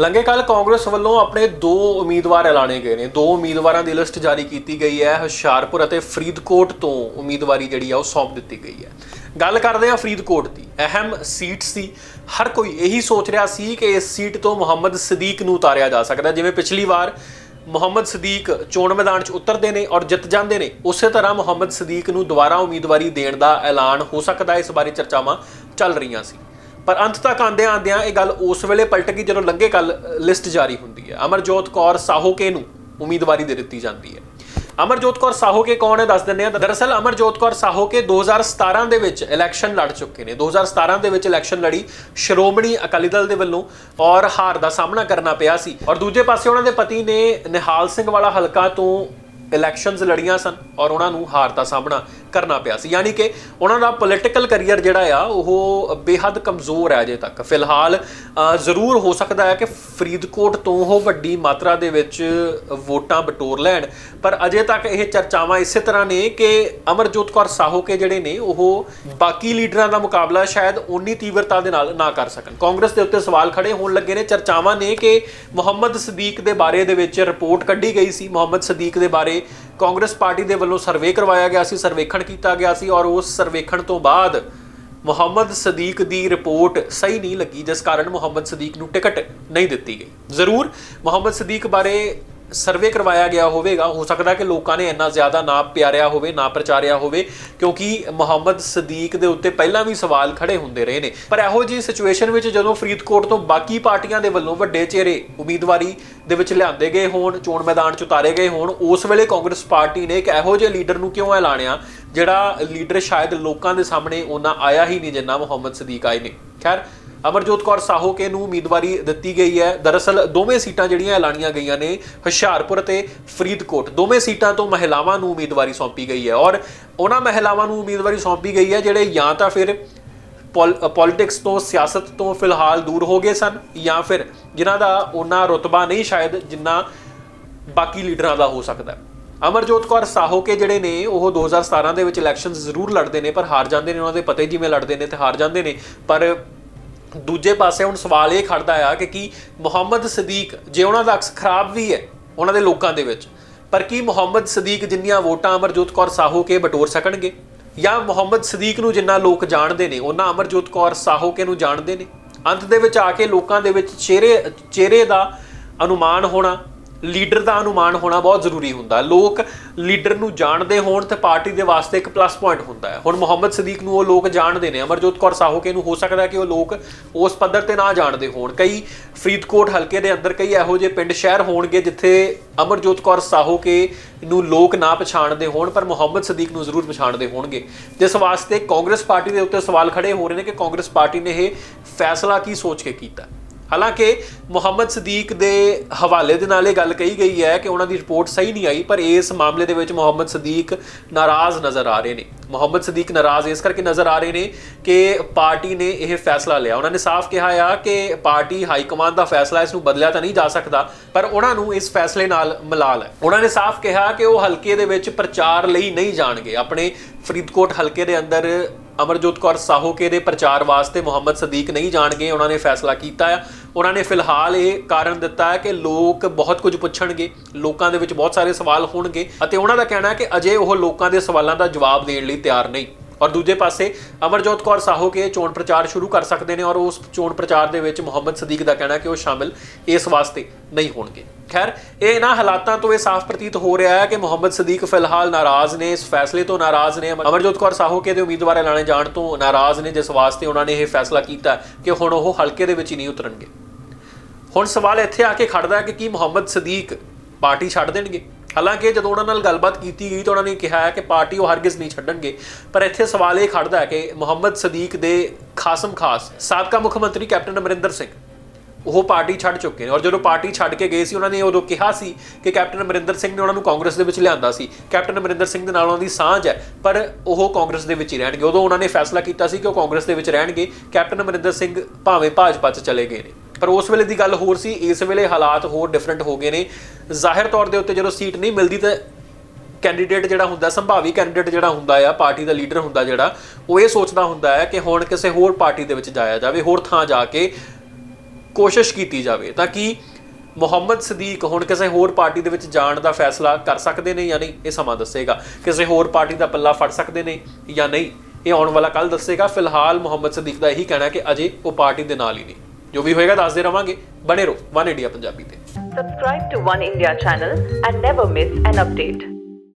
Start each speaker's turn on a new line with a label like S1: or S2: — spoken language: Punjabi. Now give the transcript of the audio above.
S1: ਲੰਗੇ ਕੱਲ ਕਾਂਗਰਸ ਵੱਲੋਂ ਆਪਣੇ ਦੋ ਉਮੀਦਵਾਰ ਐਲਾਨੇ ਗਏ ਨੇ। ਦੋ ਉਮੀਦਵਾਰਾਂ ਦੀ ਲਿਸਟ ਜਾਰੀ ਕੀਤੀ ਗਈ ਹੈ। ਹੁਸ਼ਿਆਰਪੁਰ ਅਤੇ ਫਰੀਦਕੋਟ ਤੋਂ ਉਮੀਦਵਾਰੀ ਜਿਹੜੀ ਆ ਉਹ ਸੌਂਪ ਦਿੱਤੀ ਗਈ ਹੈ। ਗੱਲ ਕਰਦੇ ਆ ਫਰੀਦਕੋਟ ਦੀ। ਅਹਿਮ ਸੀਟ ਸੀ। ਹਰ ਕੋਈ ਇਹੀ ਸੋਚ ਰਿਹਾ ਸੀ ਕਿ ਇਸ ਸੀਟ ਤੋਂ ਮੁਹੰਮਦ ਸਦੀਕ ਨੂੰ ਉਤਾਰਿਆ ਜਾ ਸਕਦਾ ਜਿਵੇਂ ਪਿਛਲੀ ਵਾਰ ਮੁਹੰਮਦ ਸਦੀਕ ਚੋਣ ਮੈਦਾਨ 'ਚ ਉਤਰਦੇ ਨੇ ਔਰ ਜਿੱਤ ਜਾਂਦੇ ਨੇ, ਉਸੇ ਤਰ੍ਹਾਂ ਮੁਹੰਮਦ ਸਦੀਕ ਨੂੰ ਦੁਬਾਰਾ ਉਮੀਦਵਾਰੀ ਦੇਣ ਦਾ ਐਲਾਨ ਹੋ ਸਕਦਾ ਇਸ ਬਾਰੇ ਚਰਚਾਵਾਂ ਚੱਲ ਰਹੀਆਂ ਸੀ। ਪਰ ਅੰਤ ਤੱਕ ਆਂਦਿਆਂ ਆਂਦਿਆਂ ਇਹ ਗੱਲ ਉਸ ਵੇਲੇ ਪਲਟ ਗਈ ਜਦੋਂ ਲੰਗੇ ਕੱਲ ਲਿਸਟ ਜਾਰੀ ਹੁੰਦੀ ਹੈ। ਅਮਰਜੋਤ ਕੌਰ ਸਾਹੋਕੇ ਨੂੰ ਉਮੀਦਵਾਰੀ ਦੇ ਦਿੱਤੀ ਜਾਂਦੀ ਹੈ। ਅਮਰਜੋਤ ਕੌਰ ਸਾਹੋਕੇ ਕੌਣ ਹੈ? ਦੱਸ ਦਿੰਦੇ ਆ ਦਰਅਸਲ ਅਮਰਜੋਤ ਕੌਰ ਸਾਹੋਕੇ 2017 ਦੇ ਵਿੱਚ ਇਲੈਕਸ਼ਨ ਲੜ ਚੁੱਕੇ ਨੇ। 2017 ਦੇ ਵਿੱਚ ਇਲੈਕਸ਼ਨ ਲੜੀ ਸ਼੍ਰੋਮਣੀ ਅਕਾਲੀ ਦਲ ਦੇ ਵੱਲੋਂ ਔਰ ਹਾਰ ਦਾ ਸਾਹਮਣਾ ਕਰਨਾ ਪਿਆ ਸੀ। ਔਰ ਦੂਜੇ ਪਾਸੇ ਉਹਨਾਂ ਦੇ ਪਤੀ ਨੇ ਨਿਹਾਲ ਸਿੰਘ ਵਾਲਾ ਹਲਕਾ ਤੋਂ ਇਲੈਕਸ਼ਨਸ ਲੜੀਆਂ ਸਨ। ਔਰ ਉਹਨਾਂ ਨੂੰ ਹਾਰ ਦਾ ਸਾਹਮਣਾ ਕਰਨਾ ਪਿਆ ਸੀ। ਯਾਨੀ ਕਿ ਉਹਨਾਂ ਦਾ ਪੋਲਿਟੀਕਲ ਕੈਰੀਅਰ ਜਿਹੜਾ ਆ, ਉਹ ਬੇਹੱਦ ਕਮਜ਼ੋਰ ਹੈ ਅਜੇ ਤੱਕ। ਫਿਲਹਾਲ ਜ਼ਰੂਰ ਹੋ ਸਕਦਾ ਹੈ ਕਿ ਫਰੀਦਕੋਟ ਤੋਂ ਉਹ ਵੱਡੀ ਮਾਤਰਾ ਦੇ ਵਿੱਚ ਵੋਟਾਂ ਬਟੋਰ ਲੈਣ। ਪਰ ਅਜੇ ਤੱਕ ਇਹ ਚਰਚਾਵਾਂ ਇਸੇ ਤਰ੍ਹਾਂ ਨੇ ਕਿ ਅਮਰਜੋਤ ਕੌਰ ਸਾਹੋਕੇ ਜਿਹੜੇ ਨੇ, ਉਹ ਬਾਕੀ ਲੀਡਰਾਂ ਦਾ ਮੁਕਾਬਲਾ ਸ਼ਾਇਦ ਉਨੀ ਤੀਵਰਤਾ ਦੇ ਨਾਲ ਨਾ ਕਰ ਸਕਣ। ਕਾਂਗਰਸ ਦੇ ਉੱਤੇ ਸਵਾਲ ਖੜੇ ਹੋਣ ਲੱਗੇ ਨੇ। ਚਰਚਾਵਾਂ ਨੇ ਕਿ ਮੁਹੰਮਦ ਸਦੀਕ ਦੇ ਬਾਰੇ ਦੇ ਵਿੱਚ ਰਿਪੋਰਟ ਕੱਢੀ ਗਈ ਸੀ। ਮੁਹੰਮਦ ਸਦੀਕ ਦੇ ਬਾਰੇ ਕਾਂਗਰਸ ਪਾਰਟੀ ਦੇ ਵੱਲੋਂ ਸਰਵੇ ਕਰਵਾਇਆ ਗਿਆ ਸੀ, ਸਰਵੇਖਣ ਕੀਤਾ ਗਿਆ ਸੀ ਔਰ ਉਸ ਸਰਵੇਖਣ ਤੋਂ ਬਾਅਦ ਮੁਹੰਮਦ ਸਦੀਕ ਦੀ ਰਿਪੋਰਟ ਸਹੀ ਨਹੀਂ ਲੱਗੀ, ਜਿਸ ਕਾਰਨ ਮੁਹੰਮਦ ਸਦੀਕ ਨੂੰ ਟਿਕਟ ਨਹੀਂ ਦਿੱਤੀ ਗਈ। ਜ਼ਰੂਰ ਮੁਹੰਮਦ ਸਦੀਕ ਬਾਰੇ ਸਰਵੇ ਕਰਵਾਇਆ ਗਿਆ ਹੋਵੇਗਾ, ਹੋ ਸਕਦਾ ਕਿ ਲੋਕਾਂ ਨੇ ਇੰਨਾ ਜ਼ਿਆਦਾ ਨਾ ਪਿਆਰਿਆ ਹੋਵੇ, ਨਾ ਪ੍ਰਚਾਰਿਆ ਹੋਵੇ, ਕਿਉਂਕਿ ਮੁਹੰਮਦ ਸਦੀਕ ਦੇ ਉੱਤੇ ਪਹਿਲਾਂ ਵੀ ਸਵਾਲ ਖੜੇ ਹੁੰਦੇ ਰਹੇ ਨੇ। ਪਰ ਇਹੋ ਜੀ ਸਿਚੁਏਸ਼ਨ ਵਿੱਚ ਜਦੋਂ ਫਰੀਦਕੋਟ ਤੋਂ ਬਾਕੀ ਪਾਰਟੀਆਂ ਦੇ ਵੱਲੋਂ ਵੱਡੇ ਚਿਹਰੇ ਉਮੀਦਵਾਰੀ ਦੇ ਵਿੱਚ ਲਿਆਂਦੇ ਗਏ ਹੋਣ, ਚੋਣ ਮੈਦਾਨ 'ਚ ਉਤਾਰੇ ਗਏ ਹੋਣ, ਉਸ ਵੇਲੇ ਕਾਂਗਰਸ ਪਾਰਟੀ ਨੇ ਇੱਕ ਇਹੋ ਜਿਹੇ ਲੀਡਰ ਨੂੰ ਕਿਉਂ ਐਲਾਨਿਆ ਜਿਹੜਾ ਲੀਡਰ ਸ਼ਾਇਦ ਲੋਕਾਂ ਦੇ ਸਾਹਮਣੇ ਉਹਨਾਂ ਆਇਆ ਹੀ ਨਹੀਂ ਜਿੰਨਾ ਮੁਹੰਮਦ ਸਦੀਕ ਆਏ ਨੇ। ਖੈਰ ਅਮਰਜੋਤ ਕੌਰ ਸਾਹੋਕੇ ਨੂੰ ਉਮੀਦਵਾਰੀ ਦਿੱਤੀ ਗਈ ਹੈ। ਦਰਅਸਲ ਦੋਵੇਂ ਸੀਟਾਂ ਜਿਹੜੀਆਂ ਐਲਾਨੀਆਂ ਗਈਆਂ ਨੇ, ਹੁਸ਼ਿਆਰਪੁਰ ਤੇ ਫਰੀਦਕੋਟ। ਦੋਵੇਂ ਸੀਟਾਂ ਤੋਂ ਮਹਿਲਾਵਾਂ ਨੂੰ ਉਮੀਦਵਾਰੀ ਸੌਂਪੀ ਗਈ ਹੈ ਔਰ ਉਹਨਾਂ ਮਹਿਲਾਵਾਂ ਨੂੰ ਉਮੀਦਵਾਰੀ ਸੌਂਪੀ ਗਈ ਹੈ ਜਿਹੜੇ ਜਾਂ ਤਾਂ ਫਿਰ ਪੋਲਿਟਿਕਸ ਤੋਂ, ਸਿਆਸਤ ਤੋਂ ਫਿਲਹਾਲ ਦੂਰ ਹੋ ਗਏ ਸਨ ਜਾਂ ਫਿਰ ਜਿਨ੍ਹਾਂ ਦਾ ਉਹਨਾਂ ਰੁਤਬਾ ਨਹੀਂ ਸ਼ਾਇਦ ਜਿੰਨਾ ਬਾਕੀ ਲੀਡਰਾਂ ਦਾ ਹੋ ਸਕਦਾ ਅਮਰਜੋਤ ਕੌਰ ਸਾਹੋ ਕੇ ਜਿਹੜੇ ਨੇ, ਉਹ 2017 ਦੇ ਵਿੱਚ ਇਲੈਕਸ਼ਨਸ ਜ਼ਰੂਰ ਲੜਦੇ ਨੇ, ਪਰ ਹਾਰ ਜਾਂਦੇ ਨੇ, ਉਹਨਾਂ ਦੇ ਪਤੇ ਜਿਵੇਂ ਲੜਦੇ ਨੇ ਤੇ ਹਾਰ ਜਾਂਦੇ ਨੇ। ਪਰ ਦੂਜੇ ਪਾਸੇ ਹੁਣ ਸਵਾਲ ਇਹ ਖੜਦਾ ਆ ਕਿ ਕੀ ਮੁਹੰਮਦ ਸਦੀਕ, ਜੇ ਉਹਨਾਂ ਦਾ ਅਕਸ ਖਰਾਬ ਵੀ ਹੈ, ਉਹਨਾਂ ਦੇ ਲੋਕਾਂ ਦੇ ਵਿੱਚ, ਪਰ ਕੀ ਮੁਹੰਮਦ ਸਦੀਕ ਜਿੰਨੀਆਂ ਵੋਟਾਂ ਅਮਰਜੋਤ ਕੌਰ ਸਾਹੋਕੇ ਬਟੋਰ ਸਕਣਗੇ? ਜਾਂ ਮੁਹੰਮਦ ਸਦੀਕ ਨੂੰ ਜਿੰਨਾ ਲੋਕ ਜਾਣਦੇ ਨੇ, ਉਹਨਾਂ ਅਮਰਜੋਤ ਕੌਰ ਸਾਹੋਕੇ ਨੂੰ ਜਾਣਦੇ ਨੇ? ਅੰਤ ਦੇ ਵਿੱਚ ਆ ਕੇ ਲੋਕਾਂ ਦੇ ਵਿੱਚ ਚਿਹਰੇ ਚਿਹਰੇ ਦਾ ਅਨੁਮਾਨ ਹੋਣਾ ਲੀਡਰ ਦਾ ਅਨੁਮਾਨ ਹੋਣਾ ਬਹੁਤ ਜ਼ਰੂਰੀ ਹੁੰਦਾ। ਲੋਕ ਲੀਡਰ ਨੂੰ ਜਾਣਦੇ ਹੋਣ ਤੇ ਪਾਰਟੀ ਦੇ ਵਾਸਤੇ ਇੱਕ ਪਲੱਸ ਪੁਆਇੰਟ ਹੁੰਦਾ ਹੈ। ਹੁਣ ਮੁਹੰਮਦ ਸਦੀਕ ਨੂੰ ਉਹ ਲੋਕ ਜਾਣਦੇ ਨੇ, ਅਮਰਜੋਤ ਕੌਰ ਸਾਹੋਕੇ ਨੂੰ ਹੋ ਸਕਦਾ ਕਿ ਉਹ ਲੋਕ ਉਸ ਪੱਧਰ ਤੇ ਨਾ ਜਾਣਦੇ ਹੋਣ। ਕਈ ਫਰੀਦਕੋਟ ਹਲਕੇ ਦੇ ਅੰਦਰ ਕਈ ਇਹੋ ਜਿਹੇ ਪਿੰਡ ਸ਼ਹਿਰ ਹੋਣਗੇ ਜਿੱਥੇ ਅਮਰਜੋਤ ਕੌਰ ਸਾਹੋਕੇ ਨੂੰ ਲੋਕ ਨਾ ਪਛਾਣਦੇ ਹੋਣ, ਪਰ ਮੁਹੰਮਦ ਸਦੀਕ ਨੂੰ ਜ਼ਰੂਰ ਪਛਾਣਦੇ ਹੋਣਗੇ। ਜਿਸ ਵਾਸਤੇ ਕਾਂਗਰਸ ਪਾਰਟੀ ਦੇ ਉੱਤੇ ਸਵਾਲ ਖੜੇ ਹੋ ਰਹੇ ਨੇ ਕਿ ਕਾਂਗਰਸ ਪਾਰਟੀ ਨੇ ਇਹ ਫੈਸਲਾ ਕੀ ਸੋਚ ਕੇ ਕੀਤਾ? ਹਾਲਾਂਕਿ ਮੁਹੰਮਦ ਸਦੀਕ ਦੇ ਹਵਾਲੇ ਦੇ ਨਾਲ ਇਹ ਗੱਲ ਕਹੀ ਗਈ ਹੈ ਕਿ ਉਹਨਾਂ ਦੀ ਰਿਪੋਰਟ ਸਹੀ ਨਹੀਂ ਆਈ, ਪਰ ਇਸ ਮਾਮਲੇ ਦੇ ਵਿੱਚ ਮੁਹੰਮਦ ਸਦੀਕ ਨਾਰਾਜ਼ ਨਜ਼ਰ ਆ ਰਹੇ ਨੇ। ਮੁਹੰਮਦ ਸਦੀਕ ਨਾਰਾਜ਼ ਇਸ ਕਰਕੇ ਨਜ਼ਰ ਆ ਰਹੇ ਨੇ ਕਿ ਪਾਰਟੀ ਨੇ ਇਹ ਫੈਸਲਾ ਲਿਆ। ਉਹਨਾਂ ਨੇ ਸਾਫ਼ ਕਿਹਾ ਆ ਕਿ ਪਾਰਟੀ ਹਾਈ ਕਮਾਂਡ ਦਾ ਫੈਸਲਾ ਇਸ ਨੂੰ ਬਦਲਿਆ ਤਾਂ ਨਹੀਂ ਜਾ ਸਕਦਾ, ਪਰ ਉਹਨਾਂ ਨੂੰ ਇਸ ਫੈਸਲੇ ਨਾਲ ਮਲਾਲ ਹੈ। ਉਹਨਾਂ ਨੇ ਸਾਫ਼ ਕਿਹਾ ਕਿ ਉਹ ਹਲਕੇ ਦੇ ਵਿੱਚ ਪ੍ਰਚਾਰ ਲਈ ਨਹੀਂ ਜਾਣਗੇ। ਆਪਣੇ ਫਰੀਦਕੋਟ ਹਲਕੇ ਦੇ ਅੰਦਰ ਅਮਰਜੋਤ ਕੌਰ ਸਾਹੋਕੇ ਦੇ ਪ੍ਰਚਾਰ ਵਾਸਤੇ ਮੁਹੰਮਦ ਸਦੀਕ ਨਹੀਂ ਜਾਣਗੇ, ਉਹਨਾਂ ਨੇ ਫੈਸਲਾ ਕੀਤਾ ਹੈ ਉਹਨਾਂ ਨੇ ਫਿਲਹਾਲ ਇਹ ਕਾਰਨ ਦਿੱਤਾ ਹੈ ਕਿ ਲੋਕ ਬਹੁਤ ਕੁਝ ਪੁੱਛਣਗੇ, ਲੋਕਾਂ ਦੇ ਵਿੱਚ ਬਹੁਤ ਸਾਰੇ ਸਵਾਲ ਹੋਣਗੇ ਅਤੇ ਉਹਨਾਂ ਦਾ ਕਹਿਣਾ ਹੈ ਕਿ ਅਜੇ ਉਹ ਲੋਕਾਂ ਦੇ ਸਵਾਲਾਂ ਦਾ ਜਵਾਬ ਦੇਣ ਲਈ ਤਿਆਰ ਨਹੀਂ। ਔਰ ਦੂਜੇ ਪਾਸੇ ਅਮਰਜੋਤ ਕੌਰ ਸਾਹੋਕੇ ਚੋਣ ਪ੍ਰਚਾਰ ਸ਼ੁਰੂ ਕਰ ਸਕਦੇ ਨੇ ਔਰ ਉਸ ਚੋਣ ਪ੍ਰਚਾਰ ਦੇ ਵਿੱਚ ਮੁਹੰਮਦ ਸਦੀਕ ਦਾ ਕਹਿਣਾ ਕਿ ਉਹ ਸ਼ਾਮਿਲ ਇਸ ਵਾਸਤੇ ਨਹੀਂ ਹੋਣਗੇ। ਖੈਰ, ਇਹ ਇਹਨਾਂ ਹਾਲਾਤਾਂ ਤੋਂ ਇਹ ਸਾਫ਼ ਪ੍ਰਤੀਤ ਹੋ ਰਿਹਾ ਹੈ ਕਿ ਮੁਹੰਮਦ ਸਦੀਕ ਫਿਲਹਾਲ ਨਾਰਾਜ਼ ਨੇ, ਇਸ ਫੈਸਲੇ ਤੋਂ ਨਾਰਾਜ਼ ਨੇ। ਅਮਰਜੋਤ ਕੌਰ ਸਾਹੋਕੇ ਦੇ ਉਮੀਦਵਾਰ ਐਲਾਨੇ ਜਾਣ ਤੋਂ ਨਾਰਾਜ਼ ਨੇ, ਜਿਸ ਵਾਸਤੇ ਉਹਨਾਂ ਨੇ ਇਹ ਫੈਸਲਾ ਕੀਤਾ ਕਿ ਹੁਣ ਉਹ ਹਲਕੇ ਦੇ ਵਿੱਚ ਹੀ ਨਹੀਂ ਉਤਰਨਗੇ। ਹੁਣ ਸਵਾਲ ਇੱਥੇ ਆ ਕੇ ਖੜਦਾ ਹੈ ਕਿ ਕੀ ਮੁਹੰਮਦ ਸਦੀਕ ਪਾਰਟੀ ਛੱਡ ਦੇਣਗੇ? ਹਾਲਾਂਕਿ ਜਦੋਂ ਉਹਨਾਂ ਨਾਲ ਗੱਲਬਾਤ ਕੀਤੀ ਗਈ ਤਾਂ ਉਹਨਾਂ ਨੇ ਕਿਹਾ ਹੈ ਕਿ ਪਾਰਟੀ ਉਹ ਹਰਗਿਜ਼ ਨਹੀਂ ਛੱਡਣਗੇ। ਪਰ ਇੱਥੇ ਸਵਾਲ ਇਹ ਖੜਦਾ ਹੈ ਕਿ ਮੁਹੰਮਦ ਸਦੀਕ ਦੇ ਖਾਸਮ ਖਾਸ ਸਾਬਕਾ ਮੁੱਖ ਮੰਤਰੀ ਕੈਪਟਨ ਅਮਰਿੰਦਰ ਸਿੰਘ, ਉਹ ਪਾਰਟੀ ਛੱਡ ਚੁੱਕੇ ਨੇ ਔਰ ਜਦੋਂ ਪਾਰਟੀ ਛੱਡ ਕੇ ਗਏ ਸੀ, ਉਹਨਾਂ ਨੇ ਉਦੋਂ ਕਿਹਾ ਸੀ ਕਿ ਕੈਪਟਨ ਅਮਰਿੰਦਰ ਸਿੰਘ ਨੇ ਉਹਨਾਂ ਨੂੰ ਕਾਂਗਰਸ ਦੇ ਵਿੱਚ ਲਿਆਂਦਾ ਸੀ। ਕੈਪਟਨ ਅਮਰਿੰਦਰ ਸਿੰਘ ਦੇ ਨਾਲ ਉਹਨਾਂ ਦੀ ਸਾਂਝ ਹੈ, ਪਰ ਉਹ ਕਾਂਗਰਸ ਦੇ ਵਿੱਚ ਹੀ ਰਹਿਣਗੇ। ਉਦੋਂ ਉਹਨਾਂ ਨੇ ਫੈਸਲਾ ਕੀਤਾ ਸੀ ਕਿ ਉਹ ਕਾਂਗਰਸ ਦੇ ਵਿੱਚ ਰਹਿਣਗੇ। ਕੈਪਟਨ ਅਮਰਿੰਦਰ ਸਿੰਘ ਭਾਵੇਂ ਭਾਜਪਾ 'ਚ ਚਲੇ ਗਏ ਨੇ। ਪਰ ਉਸ ਵੇਲੇ ਦੀ ਗੱਲ ਹੋਰ ਸੀ, ਇਸ ਵੇਲੇ ਹਾਲਾਤ ਹੋਰ ਡਿਫਰੈਂਟ ਹੋ ਗਏ ਨੇ। ਜ਼ਾਹਿਰ ਤੌਰ ਦੇ ਉੱਤੇ ਜਦੋਂ ਸੀਟ ਨਹੀਂ ਮਿਲਦੀ ਤਾਂ ਕੈਂਡੀਡੇਟ ਜਿਹੜਾ ਹੁੰਦਾ, ਸੰਭਾਵੀ ਕੈਂਡੀਡੇਟ ਜਿਹੜਾ ਹੁੰਦਾ ਆ, ਪਾਰਟੀ ਦਾ ਲੀਡਰ ਹੁੰਦਾ ਜਿਹੜਾ, ਉਹ ਇਹ ਸੋਚਦਾ ਹੁੰਦਾ ਹੈ ਕਿ ਹੁਣ ਕਿਸੇ ਹੋਰ ਪਾਰਟੀ ਦੇ ਵਿੱਚ ਜਾਇਆ ਜਾਵੇ, ਹੋਰ ਥਾਂ ਜਾ ਕੇ ਕੋਸ਼ਿਸ਼ ਕੀਤੀ ਜਾਵੇ। ਤਾਂ ਕਿ ਮੁਹੰਮਦ ਸਦੀਕ ਹੁਣ ਕਿਸੇ ਹੋਰ ਪਾਰਟੀ ਦੇ ਵਿੱਚ ਜਾਣ ਦਾ ਫੈਸਲਾ ਕਰ ਸਕਦੇ ਨੇ ਜਾਂ ਨਹੀਂ? ਇਹ ਸਮਾਂ ਦੱਸੇਗਾ। ਕਿਸੇ ਹੋਰ ਪਾਰਟੀ ਦਾ ਪੱਲਾ ਫੜ ਸਕਦੇ ਨੇ ਜਾਂ ਨਹੀਂ? ਇਹ ਆਉਣ ਵਾਲਾ ਕੱਲ ਦੱਸੇਗਾ। ਫਿਲਹਾਲ ਮੁਹੰਮਦ ਸਦੀਕ ਦਾ ਇਹੀ ਕਹਿਣਾ ਕਿ ਅਜੇ ਉਹ ਪਾਰਟੀ ਦੇ ਨਾਲ ਹੀ ਨਹੀਂ। ਜੋ ਵੀ ਹੋਏਗਾ ਦੱਸਦੇ ਰਵਾਂਗੇ ਬਣੇ ਰਹੋ ਵਨ ਇੰਡੀਆ ਪੰਜਾਬੀ ਤੇ
S2: subscribe to one India channel and never miss an update